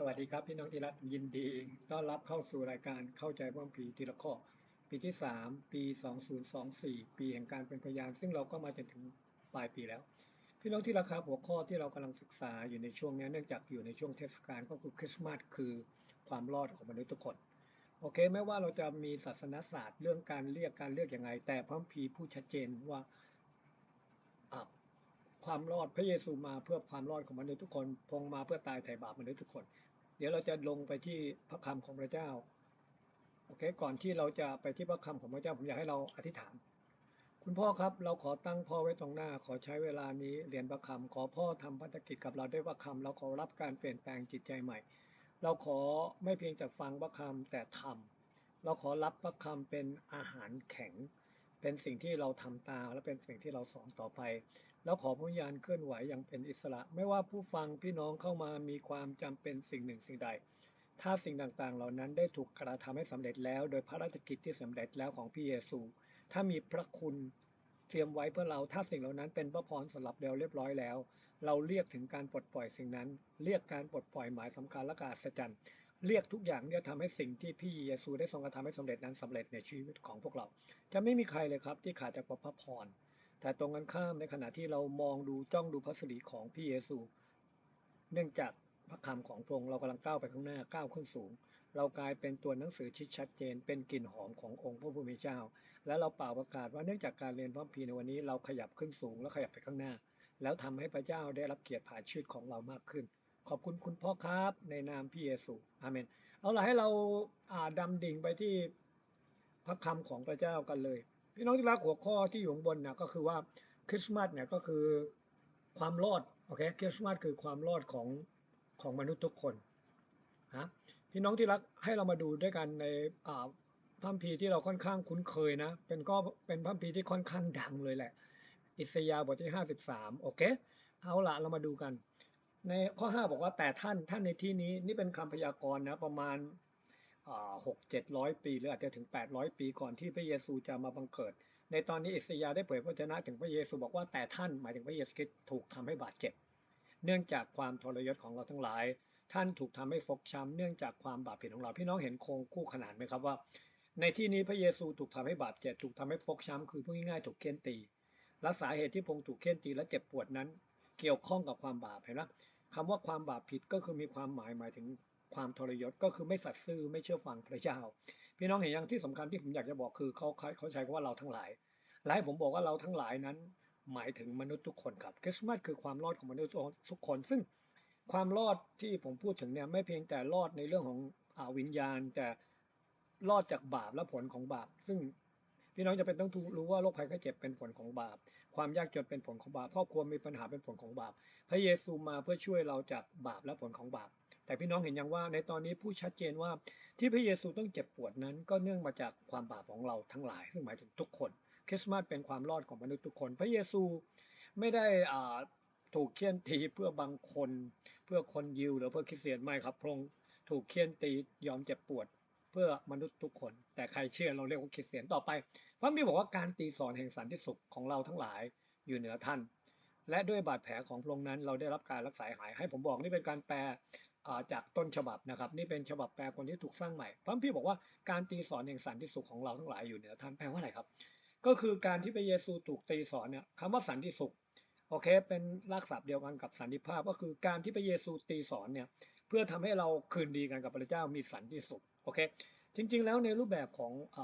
สวัสดีครับพี่น้องที่รักยินดี ต้อนรับเข้าสู่รายการเข้าใจพระคัมภีทีละข้อปีที่ 3 ปี 2024 ปีแห่งการเป็นพยานซึ่งเราก็มาจนถึงปลายปีแล้ว พี่น้องที่ราคาหัวข้อที่เรากำลังศึกษาอยู่ในช่วงนี้เนื่องจากอยู่ในช่วงเทศกาลก็คือคริสต์มาสคือความรอดของมนุษย์ทุกคนโอเคไม่ว่าเราจะมีศาสนศาสตร์เรื่องการเรียกการเลือกอย่างไรแต่พระคัมภีร์พูดชัดเจนว่า ความรอดพระเยซูมาเพื่อความรอดของมนุษย์ทุกคนพงมาเพื่อตายไถ่บาปมนุษย์ทุกคน เดี๋ยวเราจะลงไปที่พระคำของพระเจ้าโอเค ก่อนที่เราจะไปที่พระคำของพระเจ้าผมอยากให้เราอธิษฐาน คุณพ่อครับเราขอตั้งพ่อไว้ตรงหน้า ขอใช้เวลานี้เรียนพระคำขอพ่อทำพัฒกิจกับเราด้วยพระคำเราขอรับการเปลี่ยนแปลงจิตใจใหม่ เราขอไม่เพียงแต่ฟังพระคำแต่ทำเราขอรับพระคำเป็นอาหารแข็ง เป็นสิ่งที่เราทำตามและเป็นสิ่งที่เราสอนต่อไป แล้วขอพระวิญญาณเคลื่อนไหวอย่างเป็นอิสระ ไม่ว่าผู้ฟังพี่น้องเข้ามามีความจำเป็นสิ่งหนึ่งสิ่งใด ถ้าสิ่งต่างๆ เหล่านั้นได้ถูกกระทำให้สำเร็จแล้ว โดยพระราชกิจที่สำเร็จแล้วของพระเยซู ถ้ามีพระคุณเตรียมไว้เพื่อเราถ้าสิ่งเหล่านั้นเป็นพระพรสำหรับเราเรียบร้อยแล้ว เราเรียกถึงการปลดปล่อยสิ่งนั้น เรียกการปลดปล่อยหมายสำคัญและการอัศจรรย์ เรียกทุกอย่างที่จะทำให้สิ่งที่พี่เยซูได้ทรงกระทำให้สำเร็จนั้นสำเร็จในชีวิตของพวกเรา จะไม่มีใครเลยครับที่ขาดจากพระพร แต่ตรงกันข้ามในขณะที่เรามองดูจ้องดูพระสิริของพี่เยซู เนื่องจากพระคำของพระองค์เรากำลังก้าวไปข้างหน้าก้าวขึ้นสูง เรากลายเป็นตัวหนังสือที่ชัดเจน เป็นกลิ่นหอมขององค์พระผู้มีเจ้า และเราเป่าประกาศว่าเนื่องจากการเรียนพระคัมภีในวันนี้เราขยับขึ้นสูงและขยับไปข้างหน้า แล้วทำให้พระเจ้าได้รับเกียรติผ่านชีวิตของเรามากขึ้น ขอบคุณคุณพ่อครับ ในนามพี่เยซูอาเมน เอาล่ะให้เราอ่าดำดิ่งไปที่พระคำของพระเจ้ากันเลย พี่น้องที่รักหัวข้อที่อยู่ข้างบนนะก็คือว่าคริสต์มาสเนี่ยก็คือความรอดโอเคคริสต์มาสคือความรอดของของมนุษย์ทุกคนนะพี่น้องที่รักให้เรามาดูด้วยกันในอ่าพัมภีที่เราค่อนข้างคุ้นเคยนะ เป็นก็เป็นพัมภีที่ค่อนข้างดังเลยแหละ อิสยาห์บทที่ 53 โอเค เอาละเรามาดูกัน ในข้อ 5 บอกว่าแต่ท่านท่านในที่นี้นี่เป็นคำพยากรณ์นะประมาณหกเจ็ดร้อยปี หรืออาจจะถึง 800 ปีก่อนที่พระเยซูจะมาบังเกิด ในตอนนี้อิสยาได้เผยพระวจนะถึงพระเยซูบอกว่าแต่ท่านหมายถึงพระเยซูคริสต์ถูกทำให้บาดเจ็บ เนื่องจากความทรยศของเราทั้งหลาย ท่านถูกทำให้ฟกช้ำเนื่องจากความบาปผิดของเราพี่น้องเห็นโครงคู่ขนานไหมครับว่า ในที่นี้พระเยซูถูกทำให้บาดเจ็บถูกทำให้ฟกช้ำคือพูดง่ายๆถูกเคี่ยนตีและสาเหตุที่พงถูกเคี่ยนตีและเจ็บปวดนั้น เกี่ยวข้องกับความบาปเห็นไหม คำว่าความบาปผิดก็คือมีความหมายหมายถึงความทรยศก็คือไม่สัตย์ซื่อไม่เชื่อฟังพระเจ้า พี่น้องเห็นอย่างที่สำคัญที่ผมอยากจะบอกคือเขาเขาใช้คำว่าเราทั้งหลายและให้ผมบอกว่าเราทั้งหลายนั้น หมายถึงมนุษย์ทุกคนครับคริสต์มาสคือความรอดของมนุษย์ทุกคน ซึ่งความรอดที่ผมพูดถึงเนี่ยไม่เพียงแต่รอดในเรื่องของอาวิญญาณ แต่รอดจากบาปและผลของบาป ซึ่ง พี่น้องจะเป็นต้องรู้ว่าโรคภัยไข้เจ็บเป็นผลของบาป ความยากจนเป็นผลของบาปครอบครัวมีปัญหาเป็นผลของบาป พระเยซูมาเพื่อช่วยเราจากบาปและผลของบาป แต่พี่น้องเห็นยังว่าในตอนนี้ผู้ชัดเจนว่าที่พระเยซูต้องเจ็บปวดนั้น ก็เนื่องมาจากความบาปของเราทั้งหลาย ซึ่งหมายถึงทุกคนคริสต์มาสเป็นความรอดของมนุษย์ทุกคน พระเยซูไม่ได้ถูกเคี่ยนตีเพื่อบางคน เพื่อคนยิวหรือเพื่อคริสเตียนไม่ครับพระองค์ถูกเคี่ยนตียอมเจ็บปวด พื่อมนุษย์ทุกคน แต่ใครเชื่อเราเรียกว่าคริสเตียนต่อไปพระบิดบอกว่าการตีสอนแห่งสันติสุขของเราทั้งหลายอยู่เหนือท่าน และด้วยบาดแผลของพระองค์นั้น เราได้รับการรักษาหาย ให้ผมบอกนี่เป็นการแปลจากต้นฉบับนะครับนี่เป็นฉบับแปลคนที่ถูกสร้างใหม่พระพี่บอกว่าการตีสอนแห่งสันติสุขของเราทั้งหลายอยู่เหนือท่านแปลว่าอะไรครับ ก็คือการที่พระเยซูถูกตีสอนเนี่ยคำว่าสันติสุขโอเค เป็นรากศัพท์เดียวกันกับสันติภาพก็คือการที่พระเยซูตีสอนเนี่ย เพื่อทำให้เราคืนดีกันกับพระเจ้ามีสันติสุขโอเคจริง ๆ แล้วในรูปแบบของอ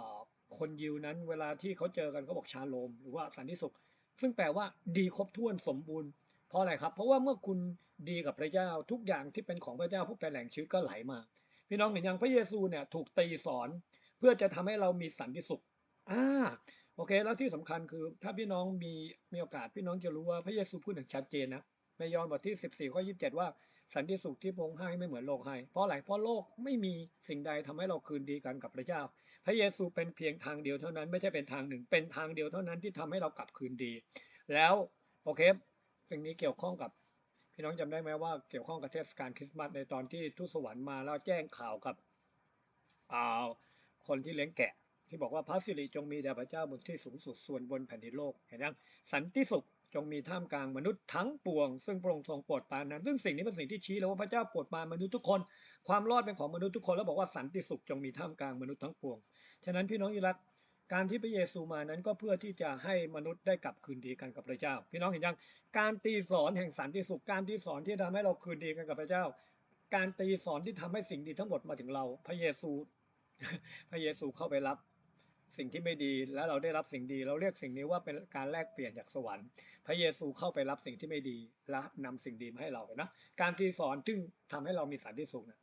คนยิวนั้น เวลาที่เขาเจอกันเขาบอกชาโลม หรือว่าสันติสุข ซึ่งแปลว่าดีครบถ้วนสมบูรณ์เพราะอะไรครับ เพราะว่าเมื่อคุณดีกับพระเจ้าทุกอย่างที่เป็นของพระเจ้าพวกแต่แหล่งชีวิตก็ไหลมาพี่น้องเห็นอย่างพระเยซูเนี่ยถูกตีสอน เพื่อจะทำให้เรามีสันติสุขอ่าโอเค แล้วที่สำคัญคือถ้าพี่น้องมีมีโอกาสพี่น้องจะรู้ว่าพระเยซูพูดอย่างชัดเจนนะในยอห์นบทที่ 14ข้อ27 ว่า สันติสุขที่พระองค์ให้ไม่เหมือนโลกให้ เพราะอะไรเพราะโลกไม่มีสิ่งใดทำให้เราคืนดีกันกับพระเจ้า พระเยซูเป็นเพียงทางเดียวเท่านั้นไม่ใช่เป็นทางหนึ่ง เป็นทางเดียวเท่านั้นที่ทำให้เรากลับคืนดี แล้วโอเคสิ่งนี้เกี่ยวข้องกับพี่น้องจำได้ไหมว่าเกี่ยวข้องกับเทศกาลคริสต์มาสในตอนที่ทูตสวรรค์มาแล้วแจ้งข่าวกับอ่าคนที่เลี้ยงแกะ ที่บอกว่าพระสิริจงมีแด่พระเจ้าบนที่สูงสุดส่วนบนแผ่นดินโลกเห็นยังสันติสุข จงมีท่ามกลางมนุษย์ทั้งปวง ซึ่งพระองค์ทรงโปรดปรานนั้น ซึ่งสิ่งนี้เป็นสิ่งที่ชี้เลยว่าพระเจ้าโปรดปรานมนุษย์ทุกคน ความรอดเป็นของมนุษย์ทุกคนแล้วบอกว่าสันติสุขจงมีท่ามกลางมนุษย์ทั้งปวง ฉะนั้นพี่น้องที่รักการที่พระเยซูมานั้นก็เพื่อที่จะให้มนุษย์ได้กลับคืนดีกันกับพระเจ้า พี่น้องเห็นยัง การตีสอนแห่งสันติสุข การตีสอนที่ทำให้เราคืนดีกันกับพระเจ้า การตีสอนที่ทำให้สิ่งดีทั้งหมดมาถึงเรา พระเยซู พระเยซูเข้าไปรับ สิ่งที่ไม่ดีแล้วเราได้รับสิ่งดี เราเรียกสิ่งนี้ว่าเป็นการแลกเปลี่ยนจากสวรรค์ พระเยซูเข้าไปรับสิ่งที่ไม่ดีและนำสิ่งดีมาให้เรานะการตีสอนจึงทำให้เรามีสันติสุขนะ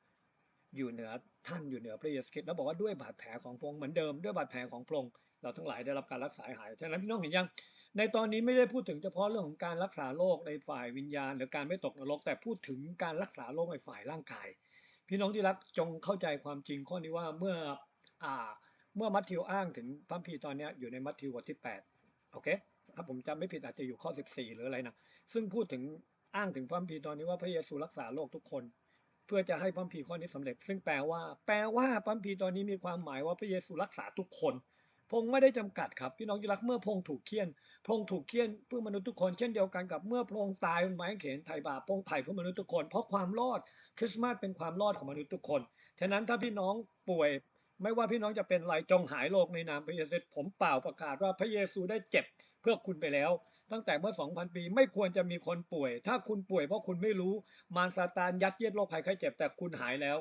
อยู่เหนือท่านอยู่เหนือพระเยซูคริสต์แล้วบอกว่าด้วยบาดแผลของพระองค์เหมือนเดิมด้วยบาดแผลของพระองค์เราทั้งหลายได้รับการรักษาหายฉะนั้นพี่น้องเห็นยัง ในตอนนี้ไม่ได้พูดถึงเฉพาะเรื่องของการรักษาโรคในฝ่ายวิญญาณ หรือการไม่ตกนรก แต่พูดถึงการรักษาโรคในฝ่ายร่างกาย พี่น้องที่รักจงเข้าใจความจริงข้อนี้ว่าเมื่ออ่า เมื่อมัทธิวอ้างถึงพระคัมภีตอนนี้อยู่ในมัทธิวบทที่8โอเคถ้าผมจำไม่ผิดอาจจะอยู่ข้อ 14 หรืออะไรนะซึ่งพูดถึงอ้างถึงพระคัมภีตอนนี้ว่าพระเยซูรักษาโรคทุกคน เพื่อจะให้พระคัมภีข้อนี้สำเร็จ ซึ่งแปลว่า แปลว่าพระคัมภีตอนนี้มีความหมายว่าพระเยซูรักษาทุกคนพงไม่ได้จำกัดครับพี่น้องที่รักเมื่อพงถูกเคี่ยน พงถูกเคี่ยนเพื่อมนุษย์ทุกคนเช่นเดียวกันกับเมื่อพงตายบนไม้เขนไถ่บาปพงไถ่เพื่อมนุษย์ทุกคน เพราะความรอดคริสต์มาสเป็นความรอดของมนุษย์ทุกคน ฉะนั้นถ้าพี่น้องป่วย ไม่ว่าพี่น้องจะเป็นอะไรจงหายโรคในนามพระเยซูผมเปล่าประกาศว่าพระเยซูได้เจ็บเพื่อคุณไปแล้ว ตั้งแต่เมื่อ 2,000 ปีไม่ควรจะมีคนป่วย ถ้าคุณป่วยเพราะคุณไม่รู้มารซาตานยัดเยียดโรคภัยไข้เจ็บแต่คุณหายแล้ว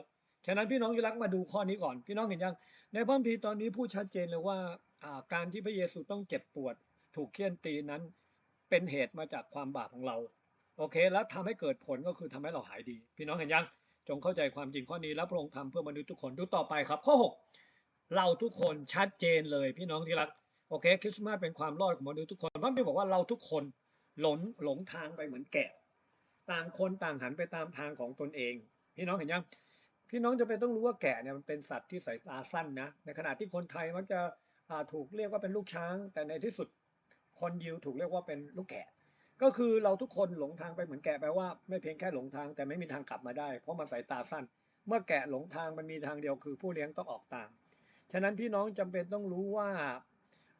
ฉะนั้นพี่น้องที่รักมาดูข้อนี้ก่อน พี่น้องเห็นยัง ในพระคัมภีร์ตอนนี้พูดชัดเจนเลยว่าอ่าการที่พระเยซูต้องเจ็บปวด ถูกเคี่ยนตีนั้น เป็นเหตุมาจากความบาปของเรา โอเค แล้วทำให้เกิดผลก็คือทำให้เราหายดี พี่น้องเห็นยัง จงเข้าใจความจริงข้อนี้แล้วพระองค์ทำเพื่อมนุษย์ทุกคนดูต่อไปครับ ข้อ 6 เราทุกคนชัดเจนเลยพี่น้องที่รักโอเคคริสต์มาสเป็นความรอดของมนุษย์ทุกคนพระคัมภีร์บอกว่าเราทุกคนหลงหลงทางไปเหมือนแกะ ต่างคนต่างหันไปตามทางของตนเอง พี่น้องเห็นยังพี่น้องจะเป็นต้องรู้ว่าแกะเนี่ยมันเป็นสัตว์ที่สายตาสั้นนะในขณะที่คนไทยมักจะถูกเรียกว่าเป็นลูกช้าง แต่ในที่สุดคนยิวถูกเรียกว่าเป็นลูกแกะ ก็คือเราทุกคนหลงทางไปเหมือนแกะแปลว่าไม่เพียงแค่หลงทางแต่ไม่มีทางกลับมาได้ เพราะมันสายตาสั้น เมื่อแกะหลงทางมันมีทางเดียวคือผู้เลี้ยงต้องออกตาม ฉะนั้นพี่น้องจำเป็นต้องรู้ว่า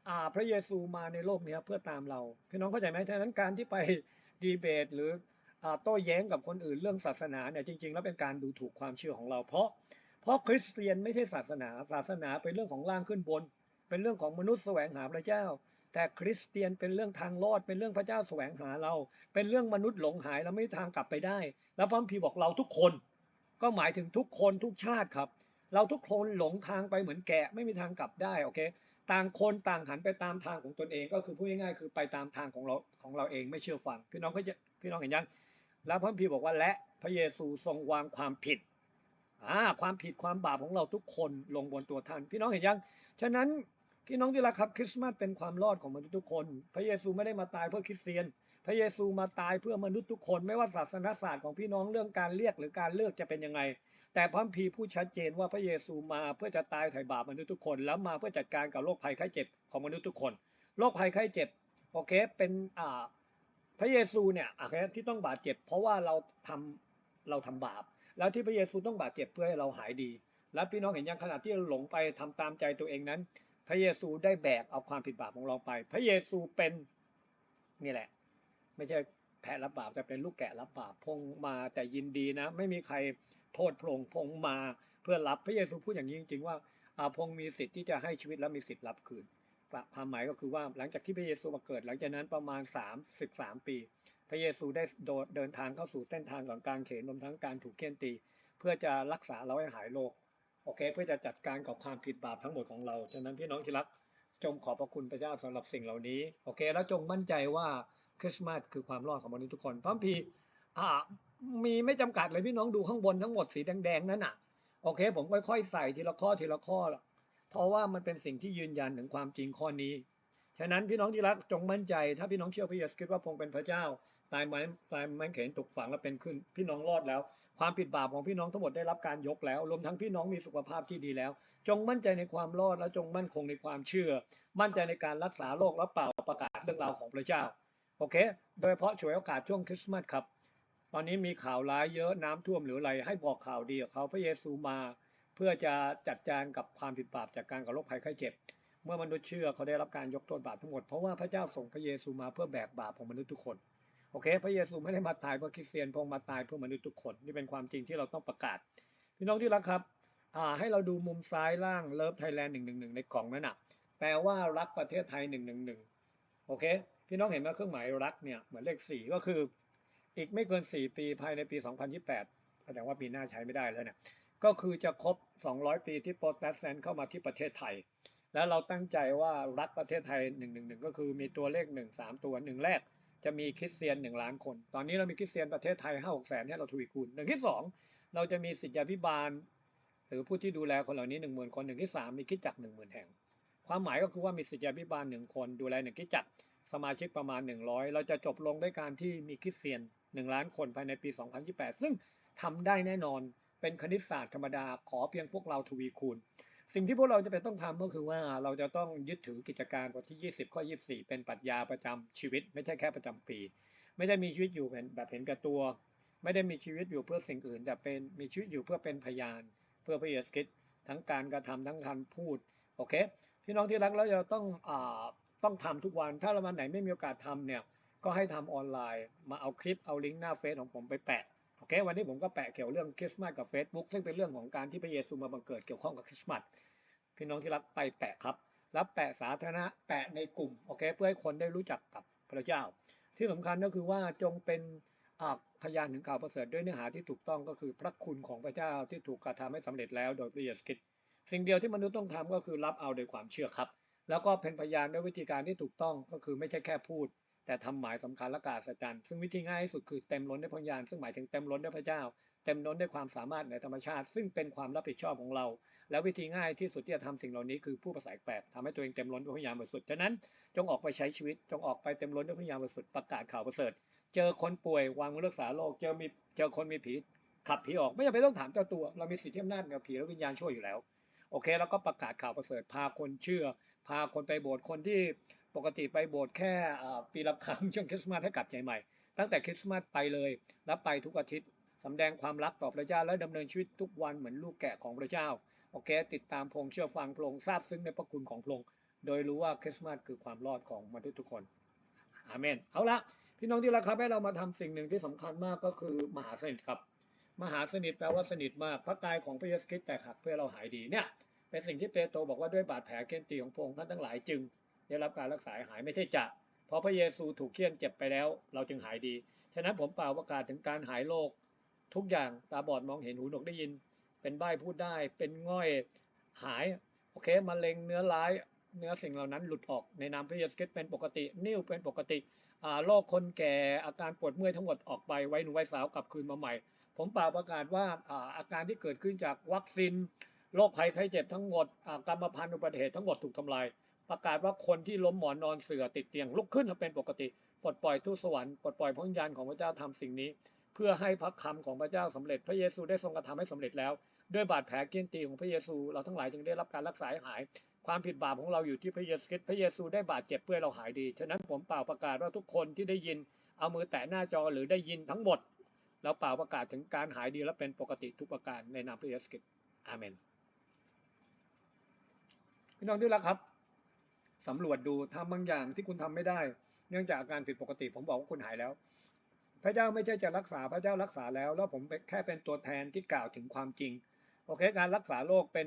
อ่าพระเยซูมาในโลกนี้เพื่อตามเรา พี่น้องเข้าใจไหมฉะนั้นการที่ไปดีเบตหรืออ่าโต้แย้งกับคนอื่นเรื่องศาสนาเนี่ยจริง ๆ แล้วเป็นการดูถูกความเชื่อของเรา เพราะเพราะคริสเตียนไม่ใช่ศาสนา ศาสนาเป็นเรื่องของล่างขึ้นบน เป็นเรื่องของมนุษย์แสวงหาพระเจ้า แต่คริสเตียนเป็นเรื่องทางรอดเป็นเรื่องพระเจ้าแสวงหาเรา เป็นเรื่องมนุษย์หลงหายแล้วไม่มีทางกลับไปได้ แล้วพระคัมภีร์บอกเราทุกคน ก็หมายถึงทุกคนทุกชาติครับ เราทุกคนหลงทางไปเหมือนแกะไม่มีทางกลับได้โอเคต่างคนต่างหันไปตามทางของตนเองก็คือพูดง่ายๆคือไปตามทางของเราของเราเองไม่เชื่อฟังพี่น้องก็จะพี่น้องเห็นยังแล้วพระคัมภีร์บอกว่าและพระเยซูทรงวางความผิดอ่าความผิดความบาปของเราทุกคนลงบนตัวท่าน พี่น้องเห็นยัง ฉะนั้น พี่น้องที่รักครับ คริสต์มาสเป็นความรอดของมนุษย์ทุกคน พระเยซูไม่ได้มาตายเพื่อคริสเตียน พระเยซูมาตายเพื่อมนุษย์ทุกคน ไม่ว่าศาสนาศาสตร์ของพี่น้องเรื่องการเรียกหรือการเลือกจะเป็นยังไง แต่พระคัมภีร์พูดชัดเจนว่าพระเยซูมาเพื่อจะตายไถ่บาปมนุษย์ทุกคน แล้วมาเพื่อจัดการกับโรคภัยไข้เจ็บของมนุษย์ทุกคน โรคภัยไข้เจ็บโอเคเป็นอ่าพระเยซูเนี่ยโอเคที่ต้องบาดเจ็บ เพราะว่าเราทำเราทำบาป แล้วที่พระเยซูต้องบาดเจ็บเพื่อให้เราหายดี และพี่น้องเห็นยังขณะที่เราหลงไปทำตามใจตัวเองนั้น พระเยซูได้แบกเอาความผิดบาปของเราไป พระเยซูเป็นนี่แหละ ไม่ใช่แพะรับบาปแต่เป็นลูกแกะรับบาปพงมาแต่ยินดีนะ ไม่มีใครโทษพระองค์พงมาเพื่อรับพระเยซูพูดอย่างนี้จริงๆว่าอาพงมีสิทธิ์ที่จะให้ชีวิตและมีสิทธิ์รับคืนความหมายก็คือว่าหลังจากที่พระเยซูมาเกิด หลังจากนั้นประมาณ 33 ปี พระเยซูได้เดินทางเข้าสู่เส้นทางของการเขนรวมทั้งการถูกเคี่ยนตี เพื่อจะรักษาเราให้หายโรค อเคเพื่อจะจัดการกับความผิดบาปทั้งหมดของเรา ฉะนั้นพี่น้องที่รักจงขอบพระคุณพระเจ้าสำหรับสิ่งเหล่านี้โอเค แล้วจงมั่นใจว่าคริสต์มาสคือความรอดของมนุษย์ทุกคนพระคัมภีร์อ่ามีไม่จำกัดเลยพี่น้องดูข้างบนทั้งหมดสีแดงๆนั่นน่ะโอเค ผมค่อยๆใส่ทีละข้อทีละข้อ เพราะว่ามันเป็นสิ่งที่ยืนยันถึงความจริงข้อนี้ ฉะนั้นพี่น้องที่รักจงมั่นใจ ถ้าพี่น้องเชื่อพระเยซูคริสต์ว่าพงเป็นพระเจ้า ตายไม้ตายไม้เขนตกฝังแล้วเป็นขึ้นพี่น้องรอดแล้ว ความผิดบาปของพี่น้องทั้งหมดได้รับการยกแล้ว รวมทั้งพี่น้องมีสุขภาพที่ดีแล้ว จงมั่นใจในความรอดและจงมั่นคงในความเชื่อ มั่นใจในการรักษาโรคและเป่าประกาศเรื่องราวของพระเจ้าโอเค โดยเฉพาะช่วยโอกาสช่วงคริสต์มาสครับ ตอนนี้มีข่าวร้ายเยอะน้ำท่วมหรืออะไรให้บอกข่าวดีกับเขาพระเยซูมา เพื่อจะจัดการกับความผิดบาปจากการกับโรคภัยไข้เจ็บเมื่อมนุษย์เชื่อเขาได้รับการยกโทษบาปทั้งหมด เพราะว่าพระเจ้าส่งพระเยซูมาเพื่อแบกบาปของมนุษย์ทุกคน โอเค พระเยซูไม่ได้มาตายเพื่อคริสเตียนพระองค์มาตายเพื่อมนุษย์ทุกคนนี่เป็นความจริงที่เราต้องประกาศ พี่น้องที่รักครับอ่าให้เราดูมุมซ้ายล่างเลิฟไทยแลนด์หนึ่งหนึ่งหนึ่งในกล่องนั่นน่ะแปลว่ารักประเทศไทยหนึ่งหนึ่งหนึ่งโอเค พี่น้องเห็นไหมเครื่องหมายรักเนี่ยเหมือนเลขสี่ก็คือ อีกไม่เกินสี่ปีภายในปี 2028แสดงว่าปีหน้าใช้ไม่ได้แล้วเนี่ยก็คือจะครบ 200 ปีที่โปรเตสแตนต์เข้ามาที่ประเทศไทย แล้วเราตั้งใจว่ารักประเทศไทย111ก็คือมีตัวเลข 1 3 ตัวหนึ่งแรก จะมีคริสเตียน1ล้านคน ตอนนี้เรามีคริสเตียนประเทศไทย5 6แสนให้เราทวีคูณหนึ่งที่2เราจะมีสิทธิพิบาล หรือผู้ที่ดูแลคนเหล่านี้1 0,000คนหนึ่งที่3มีคริดจักร10,000แห่ง ความหมายก็คือว่ามีสิทธิพิบาล1คนดูแล1คริดจักสมาชิกประมาณ100เราจะจบลงด้วยการที่มีคริสเตียน1ล้านคนภายในปี2028ซึ่งทำได้แน่นอนเป็นคณิตศาสตร์ธรรมดาขอเพียงพวกเราทวีคูณ สิ่งที่พวกเราจะเป็นต้องทำก็คือว่าเราจะต้องยึดถือกิจการบทที่ 20 ข้อ 24 เป็นปรัชญาประจำชีวิต ไม่ใช่แค่ประจำปี ไม่ได้มีชีวิตอยู่แบบเห็นแก่ตัว ไม่ได้มีชีวิตอยู่เพื่อสิ่งอื่น แต่เป็นมีชีวิตอยู่เพื่อเป็นพยาน เพื่อพระเยซูคริสต์ทั้งการกระทำทั้งการพูดโอเคพี่น้องที่รักแล้วเราต้องอ่าต้องทำทุกวัน ถ้าเราวันไหนไม่มีโอกาสทำเนี่ยก็ให้ทำออนไลน์ มาเอาคลิปเอาลิงก์หน้าเฟซของผมไปแปะ โอเค วันนี้ผมก็แปะเกี่ยวเรื่องคริสต์มาสกับ Facebook ซึ่งเป็นเรื่องของการที่พระเยซูมาบังเกิดเกี่ยวข้องกับคริสต์มาสพี่น้องที่รักไปแปะครับ รับแปะสาธารณะแปะในกลุ่มโอเค เพื่อให้คนได้รู้จักกับพระเจ้า ที่สำคัญก็คือว่าจงเป็นพยานถึงข่าวประเสริฐด้วยเนื้อหาที่ถูกต้องก็คือพระคุณของพระเจ้าที่ถูกกระทำให้สำเร็จแล้วโดยพระเยซูคริสต์สิ่งเดียวที่มนุษย์ต้องทำก็คือรับเอาโดยความเชื่อครับ แล้วก็เป็นพยานด้วยวิธีการที่ถูกต้องก็คือไม่ใช่แค่พูด แต่ทำหมายสำคัญและกาศจันซึ่งวิธีง่ายที่สุดคือเต็มล้นด้วยพยานซึ่งหมายถึงเต็มล้นด้วยพระเจ้า เต็มล้นด้วยความสามารถในธรรมชาติ ซึ่งเป็นความรับผิดชอบของเรา แล้ววิธีง่ายที่สุดที่จะทำสิ่งเหล่านี้คือผู้ประสาทแปลกทำให้ตัวเองเต็มล้นด้วยพยานบริสุทธิ์ฉะนั้น จงออกไปใช้ชีวิต จงออกไปเต็มล้นด้วยพยานบริสุทธิ์ประกาศข่าวประเสริฐ เจอคนป่วยวางมือรักษาโรคเจอมีเจอคนมีผีขับผีออกไม่จำเป็นต้องถามเจ้าตัว เรามีสิทธิอำนาจเหนือผีและวิญญาณช่วยอยู่แล้วโอเค แล้วก็ประกาศข่าวประเสริฐพาคนเชื่อ พาคนไปโบสถ์คนที่ ปกติไปโบสถ์แค่ปีละครั้งช่วงคริสต์มาสให้กลับใจใหม่ ตั้งแต่คริสต์มาสไปเลยแล้วไปทุกอาทิตย์สำแดงความรักต่อพระเจ้าและดำเนินชีวิตทุกวันเหมือนลูกแกะของพระเจ้าโอเค ติดตามพงเชื่อฟังพงทราบซึ้งในพระคุณของพงโดยรู้ว่าคริสต์มาสคือความรอดของมนุษย์ทุกคนอาเมนเอาละพี่น้องที่รักครับให้เรามาทำสิ่งหนึ่งที่สำคัญมากก็คือมหาสนิทครับ มหาสนิทแปลว่าสนิทมากพระกายของพระเยซูคริสต์แตกหักเพื่อเราหายดีเนี่ยเป็นสิ่งที่เปโตรบอกว่าด้วยบาดแผลเกณฑ์ตีของพงท่านทั้งหลายจึง ได้รับการรักษาหายไม่ใช่จะเพราะพระเยซูถูกเคี่ยนเจ็บไปแล้ว เราจึงหายดี ฉะนั้นผมเปล่าประกาศถึงการหายโรคทุกอย่างตาบอดมองเห็นหูหนวกได้ยิน เป็นใบ้พูดได้ เป็นง่อยหายโอเคมะเร็งเนื้อร้ายเนื้อสิ่งเหล่านั้นหลุดออกในนามพระเยซูคริสต์เป็นปกติ นิ่วเป็นปกติอ่าโรคคนแก่อาการปวดเมื่อยทั้งหมดออกไปไว้หนุ่มไว้สาวกลับคืนมาใหม่ ผมเปล่าประกาศว่าอ่าอาการที่เกิดขึ้นจากวัคซีนโรคภัยไข้เจ็บทั้งหมดอ่ากรรมพันธุ์อุบัติเหตุทั้งหมดถูกทำลาย ประกาศว่าคนที่ล้มหมอนนอนเสือติดเตียงลุกขึ้นเป็นปกติ ปลดปล่อยทุตสวรรค์ปลดปล่อยพระวิญญาณของพระเจ้าทำสิ่งนี้ เพื่อให้พระคำของพระเจ้าสำเร็จพระเยซูได้ทรงกระทำให้สำเร็จแล้ว ด้วยบาดแผลเกี้ยนตีของพระเยซูเราทั้งหลายจึงได้รับการรักษาหาย ความผิดบาปของเราอยู่ที่พระเยซูคริสต์พระเยซูได้บาดเจ็บเพื่อเราหายดีฉะนั้นผมเป่าประกาศว่าทุกคนที่ได้ยินเอามือแตะหน้าจอหรือได้ยินทั้งหมดเราเป่าประกาศถึงการหายดีและเป็นปกติทุกประการในนามพระเยซูคริสต์อาเมนพี่น้องที่รักครับ สำรวจดูทำบางอย่างที่คุณทำไม่ได้ เนื่องจากอาการผิดปกติ ผมบอกว่าคุณหายแล้ว พระเจ้าไม่ใช่จะรักษาพระเจ้ารักษาแล้ว แล้วผมแค่เป็นตัวแทนที่กล่าวถึงความจริง โอเค การรักษาโรคเป็น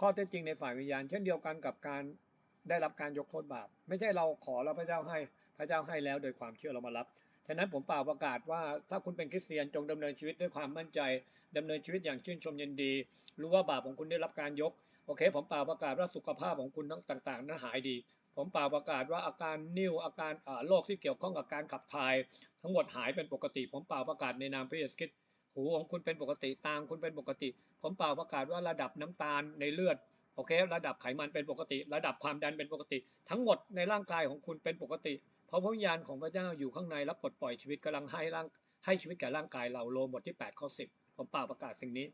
ข้อเท็จจริงในฝ่ายวิญญาณ เช่นเดียวกันกับการได้รับการยกโทษบาป ไม่ใช่เราขอแล้วพระเจ้าให้ พระเจ้าให้แล้วโดยความเชื่อเรามารับ ฉะนั้นผมเปล่าประกาศว่าถ้าคุณเป็นคริสเตียนจงดำเนินชีวิตด้วยความมั่นใจดำเนินชีวิตอย่างชื่นชมยินดี รู้ว่าบาปของคุณได้รับการยก โอเค ผมเปล่าประกาศว่าสุขภาพของคุณทั้งต่างๆ นั้นหายดี ผมเปล่าประกาศว่าอาการนิ่วอาการโรคที่เกี่ยวข้องกับการขับถ่าย ทั้งหมดหายเป็นปกติ ผมเปล่าประกาศในนามพระเยซูคริสต์หูของคุณเป็นปกติตามคุณเป็นปกติ ผมเปล่าประกาศว่าระดับน้ำตาลในเลือดโอเค ระดับไขมันเป็นปกติ ระดับความดันเป็นปกติ ทั้งหมดในร่างกายของคุณเป็นปกติ เพราะพระวิญญาณของพระเจ้าอยู่ข้างในและปลดปล่อยชีวิตกำลังให้ร่างให้ชีวิตแก่ร่างกายเราโลมบทที่8ข้อ10ผมเปล่าประกาศสิ่งนี้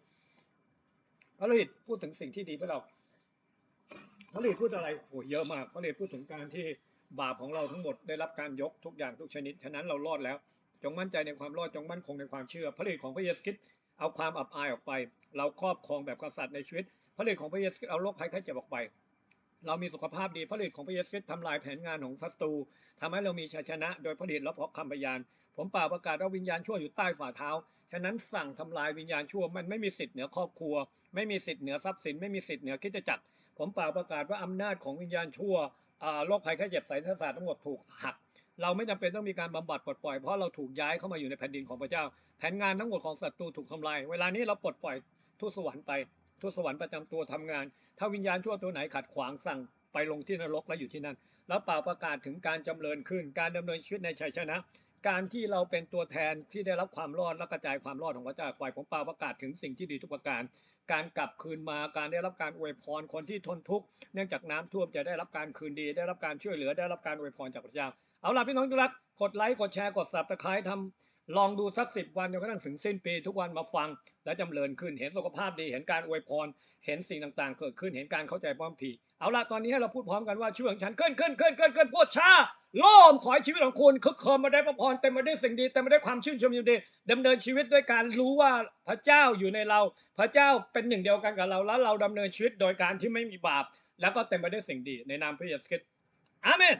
พระฤทธิ์พูดถึงสิ่งที่ดีเพื่อเราพระฤทธิ์พูดอะไรโอ้เยอะมากพระฤทธิ์พูดถึงการที่บาปของเราทั้งหมดได้รับการยกทุกอย่างทุกชนิด ฉะนั้นเรารอดแล้ว จงมั่นใจในความรอดจงมั่นคงในความเชื่อ พระฤทธิ์ของพระเยซูคริสต์เอาความอับอายออกไป เราครอบครองแบบกษัตริย์ในชีวิต พระฤทธิ์ของพระเยซูคริสต์เอาโรคภัยไข้เจ็บออกไป เรามีสุขภาพดีพระฤทธิ์ของพระเยซูคริสต์ทำลายแผนงานของศัตรูทำให้เรามีชัยชนะ โดยพระฤทธิ์และเพราะคำพยาน ผมเป่าประกาศว่าวิญญาณชั่วอยู่ใต้ฝ่าเท้า ฉะนั้นสั่งทำลายวิญญาณชั่วมันไม่มีสิทธิ์เหนือครอบครัว ไม่มีสิทธิ์เหนือทรัพย์สิน ไม่มีสิทธิ์เหนือคิดจักร ผมเป่าประกาศว่าอำนาจของวิญญาณชั่วโรคภัยไข้เจ็บสายศาสตร์ทั้งหมดถูกหัก เราไม่จำเป็นต้องมีการบำบัดปลดปล่อยเพราะเราถูกย้ายเข้ามาอยู่ในแผ่นดินของพระเจ้า แผนงานทั้งหมดของศัตรูถูกทำลาย เวลานี้เราปลดปล่อยทูตสวรรค์ไป ทูตสวรรค์ประจำตัวทำงาน ถ้าวิญญาณชั่วตัวไหนขัดขวางสั่งไปลงที่นรกและอยู่ที่นั่น แล้วเป่าประกาศถึงการจำเริญขึ้น การดำเนินชีวิตในชัยชนะ การที่เราเป็นตัวแทนที่ได้รับความรอดและกระจายความรอดของพระเจ้าฝ่ายผมเป่าประกาศถึงสิ่งที่ดีทุกประการ การกลับคืนมา การได้รับการอวยพร คนที่ทนทุกข์เนื่องจากน้ำท่วมจะได้รับการคืนดี ได้รับการช่วยเหลือ ได้รับการอวยพรจากพระเจ้า เอาล่ะพี่น้องที่รักกดไลค์ กดแชร์ กดสับตะไคร้ทำ ลองดูสักสิบวันจนกระทั่งถึงสิ้นปี ทุกวันมาฟังและจำเริญขึ้น เห็นสุขภาพดี เห็นการอวยพร เห็นสิ่งต่างๆ เกิดขึ้น เห็นการเข้าใจพร้อมเพรีเอาละตอนนี้ให้เราพูดพร้อมกันว่าชื่อของฉันขึ้นขึ้นขึ้นขึ้นขึ้นพูดช้าล่มขอให้ชีวิตของคุณคึกคืนมาได้พระพรเต็มไปด้วยสิ่งดีเต็มไปด้วยความชื่นชมยินดีดำเนินชีวิตด้วยการรู้ว่าพระเจ้าอยู่ในเรา พระเจ้าเป็นหนึ่งเดียวกันกับเราแล้วเราดำเนินชีวิตโดยการที่ไม่มีบาป แล้วก็เต็มไปด้วยสิ่งดีในนามพระเยซูคริสต์อาเมน